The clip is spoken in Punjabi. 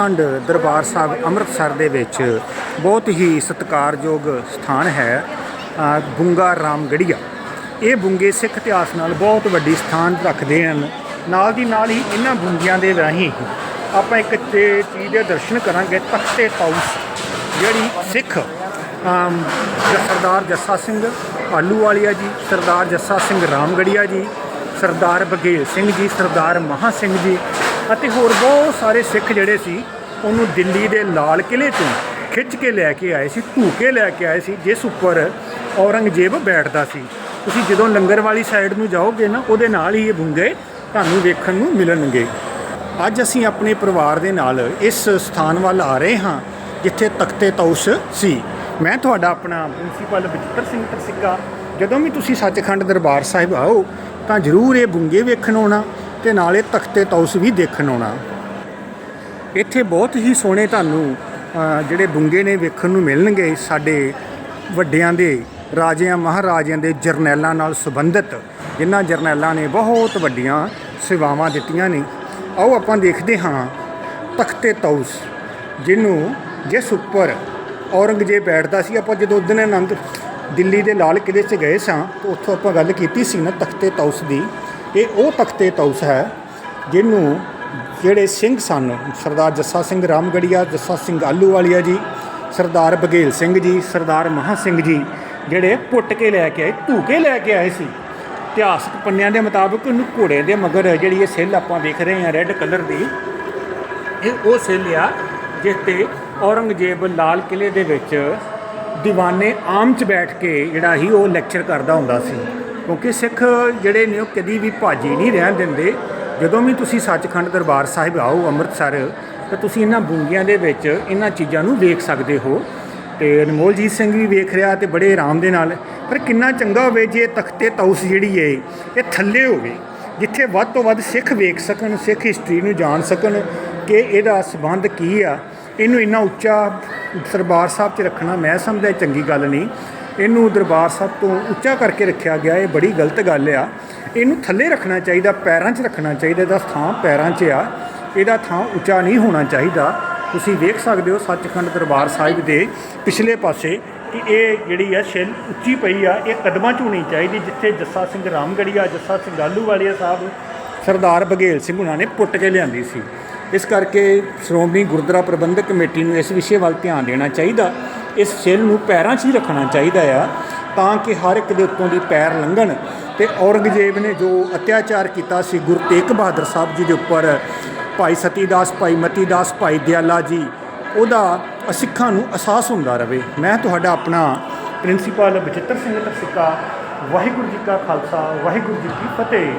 ਸੱਚਖੰਡ ਦਰਬਾਰ ਸਾਹਿਬ ਅੰਮ੍ਰਿਤਸਰ ਦੇ ਵਿੱਚ ਬਹੁਤ ਹੀ ਸਤਿਕਾਰਯੋਗ ਸਥਾਨ ਹੈ ਅ, ਬੁੰਗਾ ਰਾਮਗੜੀਆ ਇਹ ਬੁੰਗੇ ਸਿੱਖ ਇਤਿਹਾਸ ਨਾਲ ਬਹੁਤ ਵੱਡੀ ਸਥਾਨ ਰੱਖਦੇ ਹਨ। ਨਾਲ ਦੀ ਨਾਲ ਹੀ ਇਹਨਾਂ ਬੁੰਗਿਆਂ ਦੇ ਰਾਹੀਂ ਆਪਾਂ ਇੱਕ ਚੀਜ਼ ਦੇ ਦਰਸ਼ਨ ਕਰਾਂਗੇ ਤਖਤੇ ਤਾਊਸ ਜਿਹੜੀ ਸਿੱਖ ਸਰਦਾਰ ਜੱਸਾ ਸਿੰਘ ਆਲੂਵਾਲੀਆ ਜੀ ਸਰਦਾਰ ਜੱਸਾ ਸਿੰਘ ਰਾਮਗੜੀਆ ਜੀ ਸਰਦਾਰ ਬਘੇਲ ਸਿੰਘ ਜੀ ਸਰਦਾਰ ਮਹਾ ਸਿੰਘ ਜੀ ਅਤੇ ਹੋਰ ਬਹੁਤ ਸਾਰੇ ਸਿੱਖ ਜਿਹੜੇ ਸੀ, ਉਹਨੂੰ ਦਿੱਲੀ ਦੇ ਲਾਲ ਕਿਲੇ ਤੋਂ ਖਿੱਚ ਕੇ ਲੈ ਕੇ ਆਏ ਸੀ ਧੂਕੇ ਲੈ ਕੇ ਆਏ ਸੀ, ਜਿਸ ਉੱਪਰ ਔਰੰਗਜ਼ੇਬ ਬੈਠਦਾ ਸੀ। ਤੁਸੀਂ ਜਦੋਂ ਲੰਗਰ ਵਾਲੀ ਸਾਈਡ ਨੂੰ ਜਾਓਗੇ ਨਾ, ਉਹਦੇ ਨਾਲ ਹੀ ਇਹ ਬੁੰਗੇ ਤੁਹਾਨੂੰ ਵੇਖਣ ਨੂੰ ਮਿਲਣਗੇ। ਅੱਜ ਅਸੀਂ ਆਪਣੇ ਪਰਿਵਾਰ ਦੇ ਨਾਲ ਇਸ ਸਥਾਨ ਵੱਲ ਆ ਰਹੇ ਹਾਂ, ਜਿੱਥੇ ਤਖਤੇ ਤੌਸ ਸੀ। ਮੈਂ ਤੁਹਾਡਾ ਆਪਣਾ ਪ੍ਰਿੰਸੀਪਲ ਬਚਿੱਤਰ ਸਿੰਘ ਤਰਸਿੱਕਾ ਜਦੋਂ ਵੀ ਤੁਸੀਂ ਸੱਚਖੰਡ ਦਰਬਾਰ ਸਾਹਿਬ ਆਓ, ਤਾਂ ਜ਼ਰੂਰ ਇਹ ਬੁੰਗੇ ਵੇਖਣ ਆਉਣਾ। ਤੇ ਨਾਲੇ ਤਖਤੇ ਤੌਸ ਵੀ ਦੇਖਣ ਆਉਣਾ। ਇੱਥੇ ਬਹੁਤ ਹੀ ਸੋਹਣੇ ਤੁਹਾਨੂੰ ਜਿਹੜੇ ਬੁੰਗੇ ਨੇ ਵੇਖਣ ਨੂੰ ਮਿਲਣਗੇ ਸਾਡੇ ਵੱਡਿਆਂ ਦੇ ਰਾਜਿਆਂ, ਮਹਾਰਾਜਿਆਂ ਦੇ ਜਰਨੈਲਾਂ ਨਾਲ ਸੰਬੰਧਿਤ। ਜਿਨ੍ਹਾਂ ਜਰਨੈਲਾਂ ਨੇ ਬਹੁਤ ਵੱਡੀਆਂ ਸੇਵਾਵਾਂ ਦਿੱਤੀਆਂ ਨੇ। ਆਓ ਆਪਾਂ ਦੇਖਦੇ ਹਾਂ ਤਖਤੇ ਤੌਸ, ਜਿਹਨੂੰ ਜਿਸ ਉੱਪਰ ਔਰੰਗਜ਼ੇਬ ਬੈਠਦਾ ਸੀ। ਆਪਾਂ ਜਦੋਂ ਦਿਨ ਆਨੰਦ ਦਿੱਲੀ ਦੇ ਲਾਲ ਕਿਲੇ 'ਚ ਗਏ ਸਾਂ, ਤਾਂ ਉੱਥੋਂ ਆਪਾਂ ਗੱਲ ਕੀਤੀ ਸੀ ਨਾ ਤਖਤੇ ਤੌਸ ਦੀ। ਇਹ ਉਹ ਤਖਤੇ ਤੌਸ ਹੈ ਜਿਹਨੂੰ ਜਿਹੜੇ ਸਿੰਘ ਸਨ, ਸਰਦਾਰ ਜੱਸਾ ਸਿੰਘ ਰਾਮਗੜੀਆ, ਜੱਸਾ ਸਿੰਘ ਆਲੂਵਾਲੀਆ ਜੀ, ਸਰਦਾਰ ਬਘੇਲ ਸਿੰਘ ਜੀ, ਸਰਦਾਰ ਮਹਾ ਸਿੰਘ ਜੀ, ਜਿਹੜੇ ਪੁੱਟ ਕੇ ਲੈ ਕੇ ਆਏ, ਧੂਕੇ ਲੈ ਕੇ ਆਏ ਸੀ। ਇਤਿਹਾਸਕ ਪੰਨਿਆਂ ਦੇ ਮੁਤਾਬਕ ਉਹਨੂੰ ਘੋੜੇ ਦੇ ਮਗਰ ਜਿਹੜੀ ਇਹ ਸਿੱਲ ਆਪਾਂ ਦੇਖ ਰਹੇ ਹਾਂ ਰੈੱਡ ਕਲਰ ਦੀ, ਇਹ ਉਹ ਸਿੱਲ ਆ ਜਿਸ ਤੇ ਔਰੰਗਜ਼ੇਬ ਲਾਲ ਕਿਲੇ ਦੇ ਵਿੱਚ ਦੀਵਾਨੇ ਆਮ 'ਚ ਬੈਠ ਕੇ ਜਿਹੜਾ ਹੀ ਉਹ ਲੈਕਚਰ ਕਰਦਾ ਹੁੰਦਾ ਸੀ। ਕਿਉਂਕਿ ਸਿੱਖ ਜਿਹੜੇ ਨੇ ਉਹ ਕਦੀ ਵੀ ਭਾਜੀ ਨਹੀਂ ਰਹਿਣ ਦਿੰਦੇ। ਜਦੋਂ ਵੀ ਤੁਸੀਂ ਸੱਚਖੰਡ ਦਰਬਾਰ ਸਾਹਿਬ ਆਓ ਅੰਮ੍ਰਿਤਸਰ, ਤਾਂ ਤੁਸੀਂ ਇਹਨਾਂ ਬੂੰਗੀਆਂ ਦੇ ਵਿੱਚ ਇਹਨਾਂ ਚੀਜ਼ਾਂ ਨੂੰ ਵੇਖ ਸਕਦੇ ਹੋ। ਤੇ ਅਨਮੋਲਜੀਤ ਸਿੰਘ ਵੀ ਵੇਖ ਰਿਹਾ ਤੇ ਬੜੇ ਆਰਾਮ ਦੇ ਨਾਲ। ਪਰ ਕਿੰਨਾ ਚੰਗਾ ਹੋਵੇ ਜੇ ਤਖਤੇ ਤੌਸ ਜਿਹੜੀ ਏ, ਇਹ ਥੱਲੇ ਹੋਵੇ, ਜਿੱਥੇ ਵੱਧ ਤੋਂ ਵੱਧ ਸਿੱਖ ਵੇਖ ਸਕਣ, ਸਿੱਖ ਹਿਸਟਰੀ ਨੂੰ ਜਾਣ ਸਕਣ ਕਿ ਇਹਦਾ ਸਬੰਧ ਕੀ ਆ। ਇਹਨੂੰ ਇੰਨਾ ਉੱਚਾ ਦਰਬਾਰ ਸਾਹਿਬ 'ਚ ਰੱਖਣਾ ਮੈਂ ਸਮਝਦਾ ਇਹ ਚੰਗੀ ਗੱਲ ਨਹੀਂ। ਇਹਨੂੰ ਦਰਬਾਰ ਸਾਹਿਬ ਤੋਂ ਉੱਚਾ ਕਰਕੇ ਰੱਖਿਆ ਗਿਆ, ਇਹ ਬੜੀ ਗਲਤ ਗੱਲ ਆ। ਇਹਨੂੰ ਥੱਲੇ ਰੱਖਣਾ ਚਾਹੀਦਾ, ਪੈਰਾਂ 'ਚ ਰੱਖਣਾ ਚਾਹੀਦਾ, ਇਹਦਾ ਥਾਂ ਪੈਰਾਂ 'ਚ ਆ। ਇਹਦਾ ਥਾਂ ਉੱਚਾ ਨਹੀਂ ਹੋਣਾ ਚਾਹੀਦਾ। ਤੁਸੀਂ ਵੇਖ ਸਕਦੇ ਹੋ ਸੱਚਖੰਡ ਦਰਬਾਰ ਸਾਹਿਬ ਦੇ ਪਿਛਲੇ ਪਾਸੇ ਕਿ ਇਹ ਜਿਹੜੀ ਆ ਸ਼ੈਲ ਉੱਚੀ ਪਈ ਆ, ਇਹ ਕਦਮਾਂ 'ਚ ਹੋਣੀ ਚਾਹੀਦੀ, ਜਿੱਥੇ ਜੱਸਾ ਸਿੰਘ ਰਾਮਗੜੀਆ, ਜੱਸਾ ਸਿੰਘ ਆਲੂਵਾਲੀਆ ਸਾਹਿਬ, ਸਰਦਾਰ ਬਘੇਲ ਸਿੰਘ ਉਹਨਾਂ ਨੇ ਪੁੱਟ ਕੇ ਲਿਆਂਦੀ ਸੀ। ਇਸ ਕਰਕੇ ਸ਼੍ਰੋਮਣੀ ਗੁਰਦੁਆਰਾ ਪ੍ਰਬੰਧਕ ਕਮੇਟੀ ਨੂੰ ਇਸ ਵਿਸ਼ੇ ਵੱਲ ਧਿਆਨ ਦੇਣਾ ਚਾਹੀਦਾ। ਇਸ ਛਿੱਲ ਨੂੰ ਪੈਰਾਂ 'ਚ ਹੀ ਰੱਖਣਾ ਚਾਹੀਦਾ ਆ ਤਾਂ ਕਿ ਹਰ ਇੱਕ ਦੇ ਉੱਤੋਂ ਦੀ ਪੈਰ ਲੰਘਣ। ਤੇ ਔਰੰਗਜ਼ੇਬ ਨੇ ਜੋ ਅਤਿਆਚਾਰ ਕੀਤਾ ਸੀ, ਗੁਰੂ ਤੇਗ ਬਹਾਦਰ ਸਾਹਿਬ ਜੀ ਦੇ ਉੱਪਰ, ਭਾਈ ਸਤੀਦਾਸ, ਭਾਈ ਮਤੀਦਾਸ, ਭਾਈ ਦਿਆਲਾ ਜੀ, ਉਹਦਾ ਸਿੱਖਾਂ ਨੂੰ ਅਹਿਸਾਸ ਹੁੰਦਾ ਰਵੇ ਮੈਂ ਤੁਹਾਡਾ ਆਪਣਾ ਪ੍ਰਿੰਸੀਪਲ ਬਚਿੱਤਰ ਸਿੰਘ ਤਰਸਿੱਕਾ ਵਾਹਿਗੁਰੂ ਜੀ ਕਾ ਖਾਲਸਾ, ਵਾਹਿਗੁਰੂ ਜੀ ਕੀ ਫਤਿਹ।